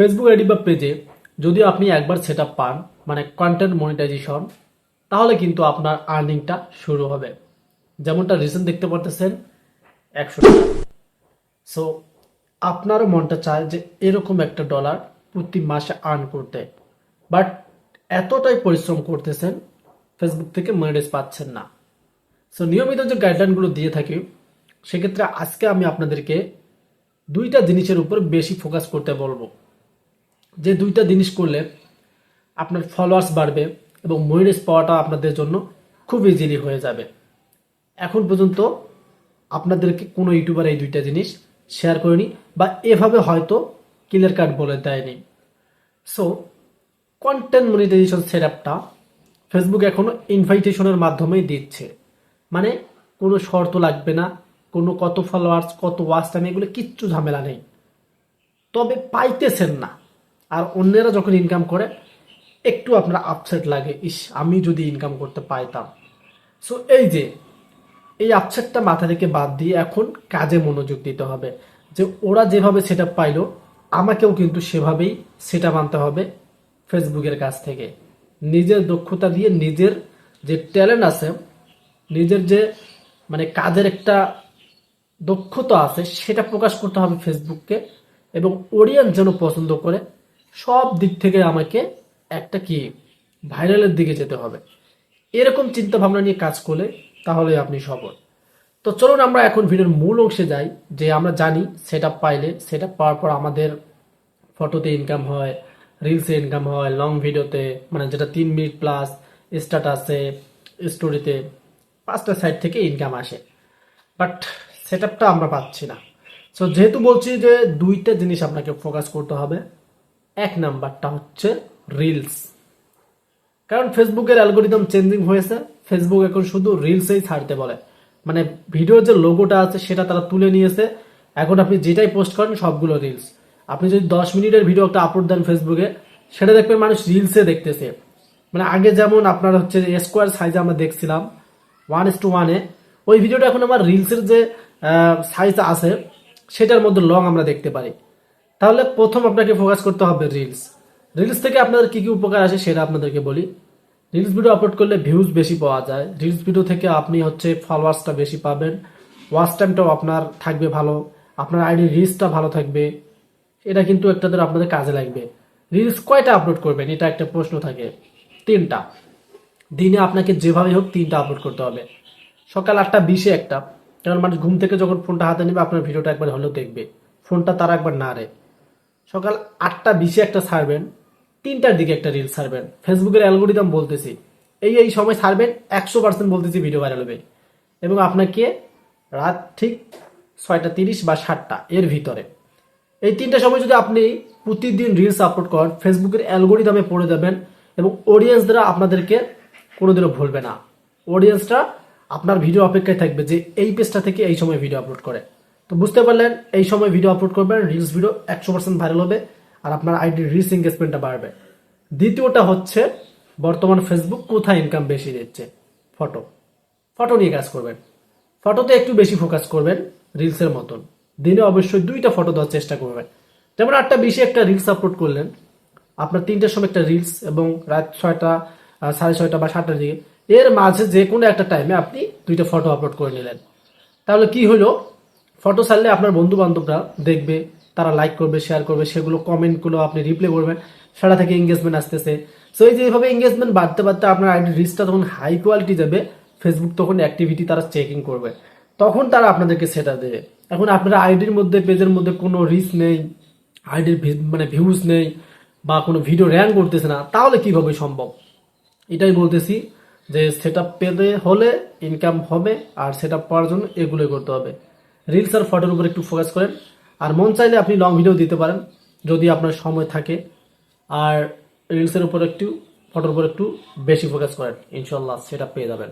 Facebook ID বা পেজে যদি আপনি একবার সেট পান মানে কন্টেন্ট মনিটাইজেশন তাহলে কিন্তু আপনার আর্নিংটা শুরু হবে। যেমনটা রিসেন্ট দেখতে পারতেছেন, একশো টাকা। সো আপনারও মনটা চায় যে এরকম একটা ডলার প্রতি মাসে আর্ন করতে। বাট এতটাই পরিশ্রম করতেছেন ফেসবুক থেকে মনিটাইজ পাচ্ছেন না। সো নিয়মিত যে গাইডলাইনগুলো দিয়ে থাকি, সেক্ষেত্রে আজকে আমি আপনাদেরকে দুইটা জিনিসের উপর বেশি ফোকাস করতে বলব। যে দুইটা জিনিস করলে আপনার ফলোয়ার্স বাড়বে এবং মনিটাইজ পাওয়াটা আপনাদের জন্য খুব ইজিলি হয়ে যাবে। এখন পর্যন্ত আপনাদেরকে কোনো ইউটিউবার এই দুইটা জিনিস শেয়ার করেনি বা এভাবে হয়তো ক্লিয়ার কাট বলে দেয়নি। সো কন্টেন্ট মনিটাইজেশন সেট আপটা ফেসবুক এখনও ইনভাইটেশনের মাধ্যমেই দিচ্ছে। মানে কোনো শর্ত লাগবে না, কোনো কত ফলোয়ার্স কত ওয়াচ এগুলো কিচ্ছু ঝামেলা নেই। তবে পাইতেছেন না। আর অন্যেরা যখন ইনকাম করে, একটু আপনার আপসেট লাগে। ইস, আমি যদি ইনকাম করতে পাইতাম। সো এই যে, এই আপসেটটা মাথা থেকে বাদ দিয়ে এখন কাজে মনোযোগ দিতে হবে। যে ওরা যেভাবে সেটা পাইলো, আমাকেও কিন্তু সেভাবেই সেটা মানতে হবে ফেসবুকের কাছ থেকে। নিজের দক্ষতা দিয়ে নিজের যে ট্যালেন্ট আছে, নিজের যে মানে কাজের একটা দক্ষতা আছে, সেটা প্রকাশ করতে হবে ফেসবুককে এবং অডিয়েন্স যেন পছন্দ করে সব দিক থেকে আমাকে একটা কি ভাইরালের দিকে যেতে হবে। এরকম চিন্তা ভাবনা নিয়ে কাজ করলে তাহলে আপনি সফল। তো চলুন আমরা এখন ভিডিওর মূল অংশে যাই, যে আমরা জানি সেটা পাইলে সেটা পাওয়ার পর আমাদের ফটোতে ইনকাম হয় রিলসে ইনকাম হয় লং ভিডিওতে মানে যেটা তিন মিনিট প্লাস স্ট্যাটাসে স্টোরিতে পাঁচটা সাইড থেকে ইনকাম আসে। বাট সেট আমরা পাচ্ছি না। সো যেহেতু বলছি যে দুইটা জিনিস আপনাকে ফোকাস করতে হবে এক নাম্বারটা হচ্ছে রিলস কারণ ফেসবুকের অ্যালগোরিদম চেঞ্জিং হয়েছে ফেসবুক এখন শুধু রিলসেই ছাড়তে বলে। মানে ভিডিওর যে লোগোটা আছে সেটা তারা তুলে নিয়েছে। এখন আপনি যেটাই পোস্ট করেন সবগুলো রিলস আপনি যদি দশ মিনিটের ভিডিও একটা আপলোড দেন ফেসবুকে সেটা দেখবেন মানুষ রিলসে দেখতেছে। মানে আগে যেমন আপনার হচ্ছে স্কোয়ার সাইজে আমরা দেখছিলাম ওয়ান ইস টু ওয়ানে ওই ভিডিওটা এখন আমার রিলসের যে সাইজ আছে, সেটার মধ্যে লং আমরা দেখতে পারি। তাহলে প্রথম আপনাকে ফোকাস করতে হবে রিলস রিলস থেকে আপনাদের কি কি উপকার আসে সেটা আপনাদেরকে বলি। রিলস ভিডিও আপলোড করলে ভিউজ বেশি পাওয়া যায়। রিলস ভিডিও থেকে আপনি হচ্ছে ফলোয়ার্সটা বেশি পাবেন। ওয়াচ টাইমটাও আপনার থাকবে ভালো। আপনার আইডি রিলসটা ভালো থাকবে। এটা কিন্তু একটা ধর আপনাদের কাজে লাগবে। রিলস কয়টা আপলোড করবেন? এটা একটা প্রশ্ন থাকে। তিনটা। দিনে আপনাকে যেভাবে হোক তিনটা আপলোড করতে হবে। সকাল আটটা, বিশে একটা। কারণ মানুষ ঘুম থেকে যখন ফোনটা হাতে নেবে, আপনার ভিডিওটা একবার হলেও দেখবে। ফোনটা তারা একবার না রে। সকাল আটটা বিশে একটা ছাড়বেন তিনটার দিকে একটা রিল ছাড়বেন ফেসবুকের অ্যালগোরিদম বলতেছি, এই এই সময় ছাড়বেন একশো পার্সেন্ট বলতেছি ভিডিও ভাইরাল হবে। এবং আপনাকে রাত ঠিক ছয়টা তিরিশ বা সাতটা এর ভিতরে। এই তিনটা সময় যদি আপনি প্রতিদিন রিলস আপলোড করেন ফেসবুকের অ্যালগোরিদমে পড়ে যাবেন এবং অডিয়েন্সরা আপনাদেরকে কোনোদিনও ভুলবে না। অডিয়েন্সরা আপনার ভিডিও অপেক্ষায় থাকবে যে এই পেজটা থেকে এই সময় ভিডিও আপলোড করে। তো বুঝতে পারলেন, এই সময় ভিডিও আপলোড করবেন রিলস ভিডিও একশো পার্সেন্ট ভাইরাল হবে, আর আপনার আইডির রিচ এঙ্গেজমেন্টটা বাড়বে। দ্বিতীয়টা হচ্ছে, বর্তমান ফেসবুক কোথায় ইনকাম বেশি দিচ্ছে ফটো ফটো নিয়ে কাজ করবেন। ফটোতে একটু বেশি ফোকাস করবেন রিলসের মতন। দিনে অবশ্যই দুইটা ফটো দেওয়ার চেষ্টা করবেন। যেমন আটটা বেশি একটা রিলস আপলোড করলেন, আপনার তিনটার সময় একটা রিলস এবং রাত ছয়টা সাড়ে ছয়টা বা সাতটার দিকে, এর মাঝে যে কোনো একটা টাইমে আপনি দুইটা ফটো আপলোড করে নিলেন। তাহলে কি হলো? ফটো ছাড়লে আপনার বন্ধু বান্ধবরা দেখবে, তারা লাইক করবে শেয়ার করবে, সেগুলো কমেন্টগুলো আপনি রিপ্লে করবেন সেটা থেকে এঙ্গেজমেন্ট আসতেছে। সো এই যে এইভাবে এঙ্গেজমেন্ট বাড়তে বাড়তে আপনার আইডি রিচটা তখন হাই কোয়ালিটি যাবে ফেসবুক তখন অ্যাক্টিভিটি তারা চেকিং করবে। তখন তারা আপনাদেরকে সেটা দেবে। এখন আপনার আইডির মধ্যে পেজের মধ্যে কোনো রিচ নেই আইডির মানে ভিউজ নেই, বা কোনো ভিডিও র্যাঙ্ক করতেছে না, তাহলে কীভাবে সম্ভব? এটাই বলতেছি যে সেট পেতে হলে ইনকাম হবে, আর সেট পাওয়ার জন্য এগুলোই করতে হবে। রিলস আর ফটোর উপর একটু ফোকাস করেন। আর মন চাইলে আপনি লং ভিডিও দিতে পারেন, যদি আপনার সময় থাকে। আর রিলসের উপর একটু ফটোর উপর একটু বেশি ফোকাস করেন, ইনশাল্লাহ সেটা পেয়ে যাবেন।